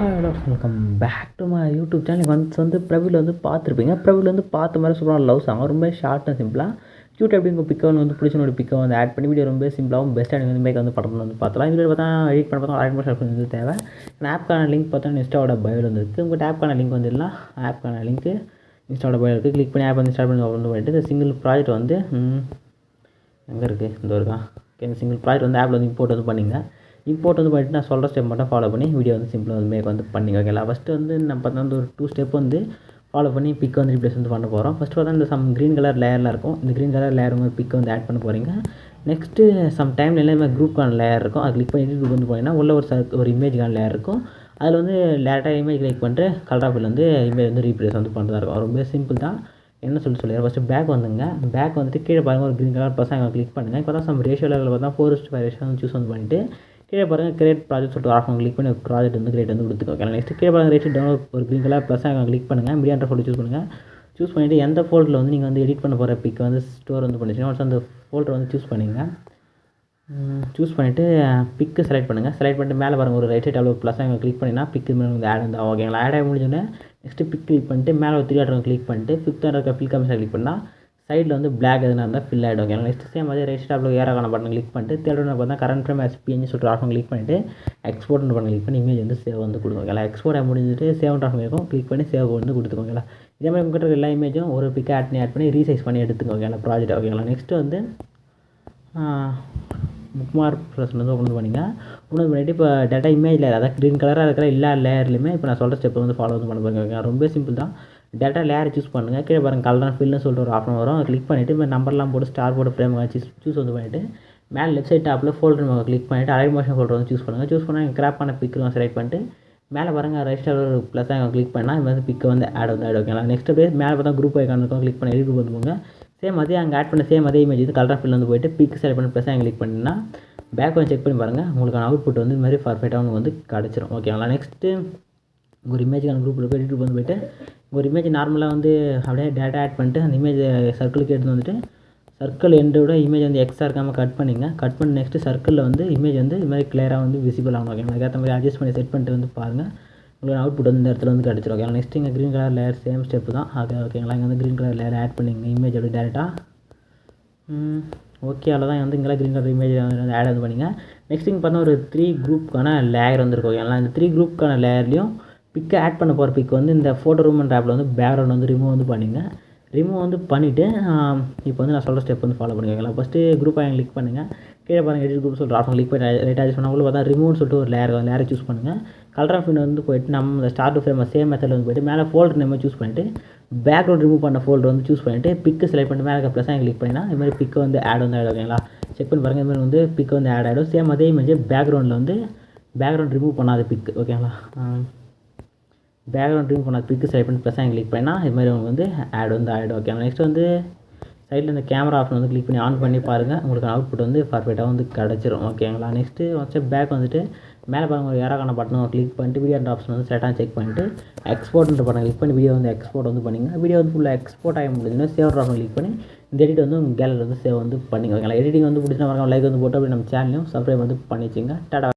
Welcome back to my YouTube channel வந்து வந்து பிரபுவில் வந்து பார்த்துருப்பீங்க. பிரபுவில் வந்து பார்த்த மாதிரி சூப்பரான லவ் சாங் ரொம்ப ஷார்ட் அண்ட் சிம்பிளாக க்யூட் அப்படி உங்கள் பிக்கை வந்து பிடிச்ச ஒரு பிக்கை வந்து ஆட் பண்ணி வீடியோ ரொம்ப சிம்பிளாகவும் பெஸ்ட்டாக வந்து மேக் வந்து படம் வந்து பார்த்தலாம். வீடியோ பார்த்தா எடிட் பண்ண பார்த்தா ஆட் பண்ணி வந்து தேவை. ஆப்க்கான லிங்க் பார்த்தா இன்ஸ்டாவோட பயோவில் வந்து இருக்குது உங்கள் ஆப்க்கான லிங்க் வந்துடலாம் ஆப்க்கான லிங்க்கு இன்ஸ்டாவோட பயோவில் இருக்குது கிளிக் பண்ணி ஆப் வந்து ஸ்டார்ட் பண்ணி ஓப்பன் பண்ணிட்டு இந்த சிங்கிள் ப்ராஜெக்ட் வந்து எங்கே இருக்குது இந்த இருக்கா ஓகே இந்த சிங்கிள் ப்ராஜெக்ட் வந்து ஆப்பில் வந்து இம்போர்ட் வந்து பண்ணிங்க. இம்போர்ட் வந்து பண்ணிட்டு நான் சொல்கிற ஸ்டெப் மட்டும் ஃபாலோ பண்ணி வீடியோ வந்து சிம்பிளாக வந்து மேக் வந்து பண்ணிங்க ஓகேங்களா ஃபஸ்ட்டு வந்து நம்ம பார்த்தா வந்து ஒரு டூ ஸ்டெப் வந்து ஃபாலோ பண்ணி பிக் வந்து ரீப்ளேஸ் வந்து பண்ண போகிறோம் ஃபஸ்ட்டு பார்த்தா இந்த சம் க்ரீன் கலர் லேயரில் இருக்கும். இந்த க்ரீன் கலர் லேயர் வந்து பிக் வந்து ஆட் பண்ண போகிறீங்க நெக்ஸ்ட்டு சம் டைமில் எல்லாமே குரூப்கான லேயர் இருக்கும். அது கிளிக் பண்ணி குரூப் வந்து போனீங்கன்னா உள்ள ஒரு சர்க் ஒரு இமேஜ்க்கான லேயர் இருக்கும். அதில் வந்து டேரெக்டாக இமேஜ் கிளிக் பண்ணிட்டு கலர் ஆஃபில் வந்து இமேஜ் வந்து ரீப்ளேஸ் வந்து பண்ணுறதா இருக்கும். ரொம்ப சிம்பிள் தான். என்ன சொல்லி சொல்லிடுறேன் ஃபஸ்ட்டு பேக் வந்துங்க. பேக் வந்துட்டு கீழே பாருங்கள் ஒரு க்ரீன் கலர் பசங்க கிளிக் பண்ணுங்கள் இப்போ தான் சம் ரேஷியோ லெவலில் பார்த்தா ஃபோர் ஃபைவ் ரேஷியோ வந்து சூஸ் வந்து பண்ணிவிட்டு கீழே பாருங்கள் கிரியேட் ப்ராஜெக்ட் சொல்லிட்டு ஆஃப் கிளிக் பண்ணி ப்ராஜெக்ட் வந்து கிரியேட் வந்து கொடுத்துக்கோங்க. நெக்ஸ்ட் கீழே பாருங்கள் ரேட் டவுன்லோட் ஒரு க்ரீன் கலர் ப்ளஸ் அங்கே கிளிக் பண்ணுங்கள் மீடியான்ற ஃபோல்டர் சூஸ் பண்ணுங்கள் சூஸ் பண்ணிவிட்டு எந்த ஃபோல்டரில் வந்து நீங்கள் வந்து எடிட் பண்ண போகிற பிக் வந்து ஸ்டோர் வந்து பண்ணிச்சுன்னா அந்த ஃபோல்டர் வந்து சூஸ் பண்ணிங்க சூஸ் பண்ணிவிட்டு பிக்கு செலக்ட் பண்ணுங்கள் செலக்ட் பண்ணிட்டு மேலே பாருங்கள் ஒரு ரைட் சைட் அவ்வளோ ப்ளஸ் அங்கே கிளிக் பண்ணிங்கன்னா பிக்கு மேலே வந்து ஆட் இருந்தால் ஓகேங்களா ஆட் ஆகி முடிஞ்சோடனே நெக்ஸ்ட்டு பிக் கிளிக் பண்ணிட்டு மேலே ஒரு த்ரீ ஆட்டம் கிளிக் பண்ணிட்டு ஃபிஃப்த் இருக்க ஃபில் கமிஷன் கிளிக் பண்ணால் சைடில் வந்து பிளாக் எதுனா இருந்தால் ஃபில் ஆகிடும். ஓகே நெக்ஸ்ட் சேம் அதே ரைட் ஸ்டாப்பில் ஏறாக்கான பட்டன் கிளிக் பண்ணிட்டு தேர்ட் ஒன்று பார்த்தா கரண்ட் ஃப்ரேம் எஸ்பிஎன்னு சொல்லிட்டு ஆஃபன் கிளிக் பண்ணிவிட்டு எக்ஸ்போர்ட்னு பட்டன் கிளிக் பண்ணி இமேஜ் வந்து சேவ் வந்து கொடுக்கும். ஓகேங்களா எக்ஸ்போர்ட் முடிஞ்சிட்டு சேவ் ஆஃப் இருக்கும் கிளிக் பண்ணி சேவ் வந்து கொடுத்துக்கோங்களா இதே மாதிரி உங்கள்கிட்ட எல்லா இமேஜும் ஒரு பிக் ஆட் பண்ணி ஆட் பண்ணி ரீசைஸ் பண்ணி எடுத்துக்கோங்க. ஓகேங்களா ப்ராஜெக்ட் ஓகேங்களா நெக்ஸ்ட்டு வந்து புக் மார்க் ப்ரெஸ் வந்து ஓப்பன் பண்ணிங்க. ஓப்பன் பண்ணிவிட்டு இப்போ டேட்டா இமேஜில் அதாவது க்ரீன் கலராக இருக்கிற எல்லா லேயர்லையுமே இப்போ நான் சொல்கிற ஸ்டெப் வந்து ஃபாலோ வந்து பண்ண போகிறேன் ரொம்ப சிம்பிள் தான். டேரெக்டாக லேயர் சூஸ் பண்ணுங்கள் கீழே பாருங்கள் கலர் ஃபில்னு சொல்லிட்டு ஒரு ஆப்ஷன் வரும். கிளிக் பண்ணிவிட்டு இப்போ நம்பர்லாம் போட்டு ஸ்டார் போட்டு ஃப்ரேம் சூஸ் சூஸ் வந்து பண்ணிவிட்டு மேலே லெஃப்ட் சைட் டாப்பில் ஃபோல்டர் நம்ம கிளிக் பண்ணிவிட்டு அலைட் மோஷன் ஃபோல்டர் வந்து சூஸ் பண்ணுங்கள் சூஸ் பண்ணால் கிராப் பண்ண பிக் செலக்ட் பண்ணிட்டு மேலே பாருங்கள் ரெஜிஸ்டர் ஒரு ப்ளஸ் அங்கே கிளிக் பண்ணால் இது வந்து பிக்கு வந்து ஆட் வந்து ஆட் ஓகேங்களா நெக்ஸ்ட் அப்படியே மேலே பார்த்தா குரூப் ஐக்கான் இருக்கும். கிளிக் பண்ணி எடிட் குரூப் வந்து சேம் அதே அங்கே ஆட் பண்ண சேம் அதே இமேஜ் வந்து கலர் ஃபில் வந்து போயிட்டு பிக் செலக்ட் பண்ணி ப்ளஸ் கிளிக் பண்ணினா பேக் வந்து செக் பண்ணி பாருங்கள் உங்களுக்கான அவுட்புட் வந்து இது மாதிரி பர்ஃபெக்டாக உங்களுக்கு வந்து கிடச்சிரும். ஓகேங்களா நெக்ஸ்ட்டு ஒரு இமேஜுக்கான குரூப் இருக்கும் எடிட் குரூப் வந்து போயிட்டு ஒரு இமேஜ் நார்மலாக வந்து அப்படியே டேட்டா ஆட் பண்ணிட்டு அந்த இமேஜ் சர்க்கிளுக்கு எடுத்து வந்துட்டு சர்க்கிள் எண்டோட இமேஜ் வந்து எக்ஸ்ட்ரா இருக்காமல் கட் பண்ணிங்க. கட் பண்ணி நெக்ஸ்ட்டு சர்க்கிளில் வந்து இமேஜ் வந்து இது மாதிரி கிளியராக வந்து விசிபிள் ஆகணும். ஓகேங்களா அதுக்கேற்ற மாதிரி அட்ஜஸ்ட் பண்ணி செட் பண்ணிட்டு வந்து பாருங்கள் உங்களுக்கு அவுட்புட் வந்து இந்த இடத்துல வந்து கிடச்சிரும். ஓகேங்களா நெக்ஸ்ட் இங்கே green colour layer same step தான். அது ஓகேங்களா இங்கே வந்து க்ரீன் கலர் லேயர் ஆட் பண்ணிங்க. இமேஜ் அப்படி டேரெக்டாக ஓகே அவ்வளோதான் வந்து இங்கெல்லாம் க்ரீன் கலர் இமேஜ் வந்து ஆட் வந்து பண்ணிங்க. நெக்ஸ்ட் இங்கே பார்த்தா ஒரு த்ரீ குரூப்புக்கான லேயர் வந்துருக்கும் ஓகேங்களா இந்த த்ரீ குரூப்புக்கான லேயர்லேயும் பிக்கை ஆட் பண்ண போகிற பிக் வந்து இந்த ஃபோட்டோ ரூமன் ஆப்பில் வந்து பேக்ரவுண்ட் வந்து ரிமூவ் வந்து பண்ணிங்க ரிமூவ் வந்து பண்ணிவிட்டு இப்போ வந்து நான் சொல்கிற ஸ்டெப் வந்து ஃபாலோ பண்ணிக்கலாம் ஃபஸ்ட்டு குரூப் ஆகி கிளிக் பண்ணுங்கள் கீழே பாருங்கள் எடிட் குரூப் சொல்கிற ஆஃப் கிளிக் பண்ணி ரைட் ஆச்சு பண்ணால் பார்த்தா ரிமூவ்னு சொல்லிட்டு ஒரு லேயர் லேரை சூஸ் பண்ணுங்கள் கலர் ஆஃப் வந்து போயிட்டு நம்ம இந்த ஸ்டார்ட் ஃப்ரேம் சேம் மெத்தடில் வந்து போயிட்டு மேலே ஃபோல்டர் நேம் சூஸ் பண்ணிவிட்டு பேக்ரவுண்ட் ரிமூவ் பண்ண ஃபோல்டர் வந்து சூஸ் பண்ணிவிட்டு பிக்கு செலக்ட் பண்ணிட்டு மேலே ப்ளஸ் கிளிக் பண்ணினா இது மாதிரி பிக்கு வந்து ஆட் வந்து ஆட் ஓகேங்களா செக் பண்ணி பாருங்கள் இது மாதிரி வந்து பிக் வந்து ஆட் ஆகிடும் சேம் அதே இமேஜ் பேக்ரவுண்டில் வந்து பேக்ரவுண்ட் ரிமூவ் பண்ணாத பிக் ஓகேங்களா பேக்ரவுண்ட் ரிமூவ் பண்ண பிக்கு செலக்ட் பண்ணி ப்ளஸ் கிளிக் பண்ணால் இது மாதிரி உங்களுக்கு வந்து ஆட் வந்து ஆகிடும் ஓகே நெக்ஸ்ட் வந்து சைடில் இந்த கேமரா ஆப்ஷன் வந்து கிளிக் பண்ணி ஆன் பண்ணி பாருங்கள் உங்களுக்கு அவுட்புட் வந்து பர்ஃபெக்டாக வந்து கிடச்சிரும். ஓகேங்களா நெக்ஸ்ட்டு வந்து பேக் வந்துட்டு மேலே பாருங்கள் ஒரு ஏராக்கான பட்டனை கிளிக் பண்ணிட்டு வீடியோ ஆப்ஷன் வந்து செட்டாக செக் பண்ணிட்டு எக்ஸ்போர்ட்ன்ற பட்டன் கிளிக் பண்ணி வீடியோ வந்து எக்ஸ்போர்ட் வந்து பண்ணிங்க. வீடியோ வந்து ஃபுல்லாக எக்ஸ்போர்ட் ஆகி முடிஞ்சுன்னா சேவ் ஆப்ஷன் கிளிக் பண்ணி இந்த எடிட் வந்து உங்கள் கேலரி வந்து சேவ் வந்து பண்ணிங்க. ஓகேங்களா எடிட்டிங் வந்து பிடிச்சா மறக்காம லைக் வந்து போட்டு அப்படி நம்ம சேனலையும் சப்ஸ்கிரைப் வந்து பண்ணிச்சிங்க. டாடா